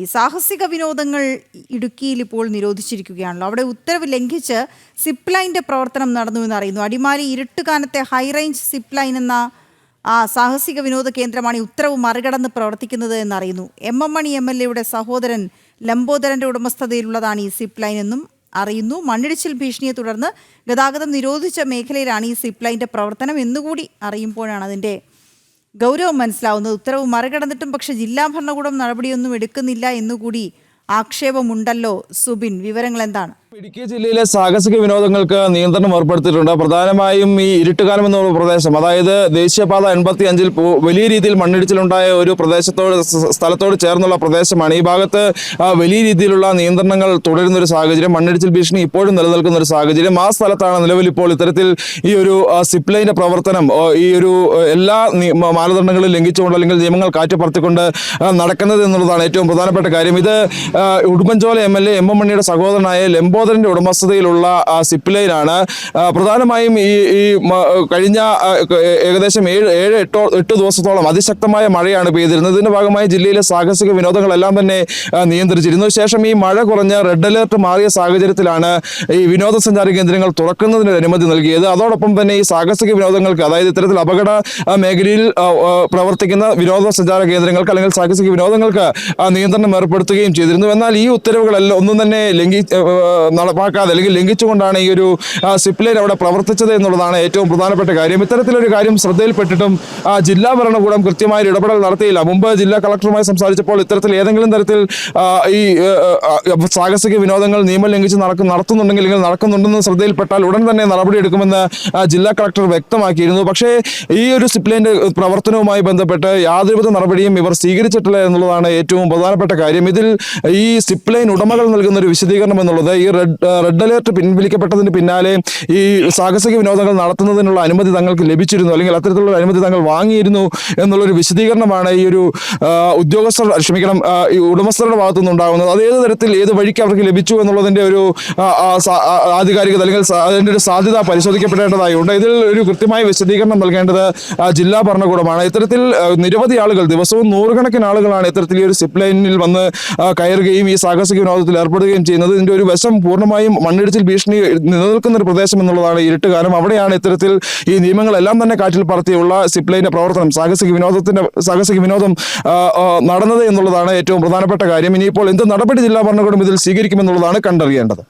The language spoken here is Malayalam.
ഈ സാഹസിക വിനോദങ്ങൾ ഇടുക്കിയിൽ ഇപ്പോൾ നിരോധിച്ചിരിക്കുകയാണല്ലോ. അവിടെ ഉത്തരവ് ലംഘിച്ച് സിപ്പ് ലൈന്റെ പ്രവർത്തനം നടന്നു എന്ന് അറിയുന്നു. അടിമാലി ഇരുട്ടുകാനത്തെ ഹൈറേഞ്ച് സിപ്പ് ലൈൻ എന്ന ആ സാഹസിക വിനോദ കേന്ദ്രമാണ് ഈ ഉത്തരവ് മറികടന്ന് പ്രവർത്തിക്കുന്നത് എന്നറിയുന്നു. M M Mani M L എയുടെ സഹോദരൻ ലംബോദരന്റെ ഉടമസ്ഥതയിലുള്ളതാണ് ഈ സിപ്പ് ലൈൻ എന്നും അറിയുന്നു. മണ്ണിടിച്ചിൽ ഭീഷണിയെ തുടർന്ന് ഗതാഗതം നിരോധിച്ച മേഖലയിലാണ് ഈ സിപ്പ് ലൈന്റെ പ്രവർത്തനം എന്നുകൂടി അറിയുമ്പോഴാണ് അതിന്റെ ഗൗരവം മനസ്സിലാവുന്നത്. ഉത്തരവ് മറികടന്നിട്ടും പക്ഷേ ജില്ലാ ഭരണകൂടം നടപടിയൊന്നും എടുക്കുന്നില്ല എന്നുകൂടി ആക്ഷേപമുണ്ടല്ലോ സുബിൻ. വിവരങ്ങൾ എന്താണ് ഇടുക്കി ജില്ലയിലെ സാഹസിക വിനോദങ്ങൾക്ക് നിയന്ത്രണം ഏർപ്പെടുത്തിയിട്ടുണ്ട്. പ്രധാനമായും ഈ ഇരുട്ടുകാലം എന്നുള്ള പ്രദേശം. അതായത് ദേശീയപാത എൺപത്തി അഞ്ചിൽ വലിയ രീതിയിൽ മണ്ണിടിച്ചിലുണ്ടായ ഒരു പ്രദേശത്തോട് സ്ഥലത്തോട് ചേർന്നുള്ള പ്രദേശമാണ്. ഈ ഭാഗത്ത് വലിയ രീതിയിലുള്ള നിയന്ത്രണങ്ങൾ തുടരുന്ന ഒരു സാഹചര്യം മണ്ണിടിച്ചിൽ ഭീഷണി ഇപ്പോഴും നിലനിൽക്കുന്ന ഒരു സാഹചര്യം. ആ സ്ഥലത്താണ് നിലവിൽ ഇപ്പോൾ ഇത്തരത്തിൽ ഈ ഒരു സിപ്ലൈന്റെ പ്രവർത്തനം ഈ ഒരു എല്ലാ മാനദണ്ഡങ്ങളും ലംഘിച്ചുകൊണ്ട് അല്ലെങ്കിൽ നിയമങ്ങൾ കാറ്റുപറത്തിക്കൊണ്ട് നടക്കുന്നത് എന്നുള്ളതാണ് ഏറ്റവും പ്രധാനപ്പെട്ട കാര്യം. ഇത് Udumbanchola M L A M M മണിയുടെ സഹോദരനായ ലംബോദരന്റെ ഉടമസ്ഥതയിലുള്ള ആ, സിപ്പ് ലൈനാണ്. പ്രധാനമായും ഈ ഈ കഴിഞ്ഞ ഏകദേശം ഏഴ് ഏഴ് എട്ടോ എട്ട് ദിവസത്തോളം അതിശക്തമായ മഴയാണ് പെയ്തിരുന്നത്. ഇതിന്റെ ഭാഗമായി ജില്ലയിലെ സാഹസിക വിനോദങ്ങളെല്ലാം തന്നെ നിയന്ത്രിച്ചിരുന്നു. ശേഷം ഈ മഴ കുറഞ്ഞ റെഡ് അലേർട്ട് മാറിയ സാഹചര്യത്തിലാണ് ഈ വിനോദസഞ്ചാര കേന്ദ്രങ്ങൾ തുറക്കുന്നതിന് അനുമതി നൽകിയത്. അതോടൊപ്പം തന്നെ ഈ സാഹസിക വിനോദങ്ങൾക്ക് അതായത് ഇത്തരത്തിൽ അപകട മേഖലയിൽ പ്രവർത്തിക്കുന്ന വിനോദസഞ്ചാര കേന്ദ്രങ്ങൾക്ക് അല്ലെങ്കിൽ സാഹസിക വിനോദങ്ങൾക്ക് നിയന്ത്രണം ഏർപ്പെടുത്തുകയും ചെയ്തിരുന്നു. എന്നാൽ ഈ ഉത്തരവുകളെല്ലാം ഒന്നും തന്നെ ലംഘി നടപ്പാക്കാതെ അല്ലെങ്കിൽ ലംഘിച്ചുകൊണ്ടാണ് ഈ ഒരു സിപ്ലൈൻ അവിടെ പ്രവർത്തിച്ചത് എന്നുള്ളതാണ് ഏറ്റവും പ്രധാനപ്പെട്ട കാര്യം. ഇത്തരത്തിലൊരു കാര്യം ശ്രദ്ധയിൽപ്പെട്ടിട്ടും ജില്ലാ ഭരണകൂടം കൃത്യമായ ഇടപെടൽ നടത്തിയില്ല. മുമ്പ് ജില്ലാ കളക്ടറുമായി സംസാരിച്ചപ്പോൾ ഇത്തരത്തിൽ ഏതെങ്കിലും തരത്തിൽ ഈ സാഹസിക വിനോദങ്ങൾ നിയമം ലംഘിച്ച് നടക്കും നടത്തുന്നുണ്ടെങ്കിൽ അല്ലെങ്കിൽ നടക്കുന്നുണ്ടെന്ന് ശ്രദ്ധയിൽപ്പെട്ടാൽ ഉടൻ തന്നെ നടപടിയെടുക്കുമെന്ന് ജില്ലാ കളക്ടർ വ്യക്തമാക്കിയിരുന്നു. പക്ഷേ ഈ ഒരു സിപ്ലൈന്റെ പ്രവർത്തനവുമായി ബന്ധപ്പെട്ട് യാതൊരുവിധ നടപടിയും ഇവർ സ്വീകരിച്ചിട്ടില്ല എന്നുള്ളതാണ് ഏറ്റവും പ്രധാനപ്പെട്ട കാര്യം. ഇതിൽ സിപ്പ് ലൈൻ ഉടമകൾ നൽകുന്ന ഒരു വിശദീകരണം എന്നുള്ളത് ഈ റെഡ് റെഡ് അലേർട്ട് പിൻവലിക്കപ്പെട്ടതിന് പിന്നാലെ ഈ സാഹസിക വിനോദങ്ങൾ നടത്തുന്നതിനുള്ള അനുമതി തങ്ങൾക്ക് ലഭിച്ചിരുന്നു അല്ലെങ്കിൽ അത്തരത്തിലുള്ള അനുമതി തങ്ങൾ വാങ്ങിയിരുന്നു എന്നുള്ളൊരു വിശദീകരണമാണ് ഈ ഒരു ഉദ്യോഗസ്ഥർ ക്ഷമിക്കണം ഈ ഉടമസ്ഥരുടെ ഭാഗത്തു നിന്നുണ്ടാകുന്നത് അത് ഏത് തരത്തിൽ ഏത് വഴിക്ക് അവർക്ക് ലഭിച്ചു എന്നുള്ളതിന്റെ ഒരു ആധികാരികത അല്ലെങ്കിൽ അതിന്റെ ഒരു സാധ്യത പരിശോധിക്കപ്പെടേണ്ടതായുണ്ട്. ഇതിൽ ഒരു കൃത്യമായ വിശദീകരണം നൽകേണ്ടത് ജില്ലാ ഭരണകൂടമാണ്. ഇത്തരത്തിൽ നിരവധി ആളുകൾ ദിവസവും നൂറുകണക്കിന് ആളുകളാണ് ഇത്തരത്തിൽ ഈ ഒരു സിപ്പ് ലൈനിൽ വന്ന് ആ, കയറുകയും ഈ സാഹസിക വിനോദത്തിൽ ഏർപ്പെടുകയും ചെയ്യുന്നത് ഇതിന്റെ ഒരു വശം പൂർണമായും മണ്ണിടിച്ചിൽ ഭീഷണി നിലനിൽക്കുന്ന ഒരു പ്രദേശം എന്നുള്ളതാണ് ഇരുട്ടുകാലം. അവിടെയാണ് ഇത്തരത്തിൽ ഈ നിയമങ്ങളെല്ലാം തന്നെ കാറ്റിൽ പറത്തിയുള്ള സിപ്ലൈന്റെ പ്രവർത്തനം സാഹസിക വിനോദത്തിന്റെ സാഹസിക വിനോദം നടന്നത് എന്നുള്ളതാണ് ഏറ്റവും പ്രധാനപ്പെട്ട കാര്യം. ഇനിയിപ്പോൾ എന്ത് നടപടി ജില്ലാ ഭരണകൂടം ഇതിൽ സ്വീകരിക്കുമെന്നുള്ളതാണ് കണ്ടറിയേണ്ടത്.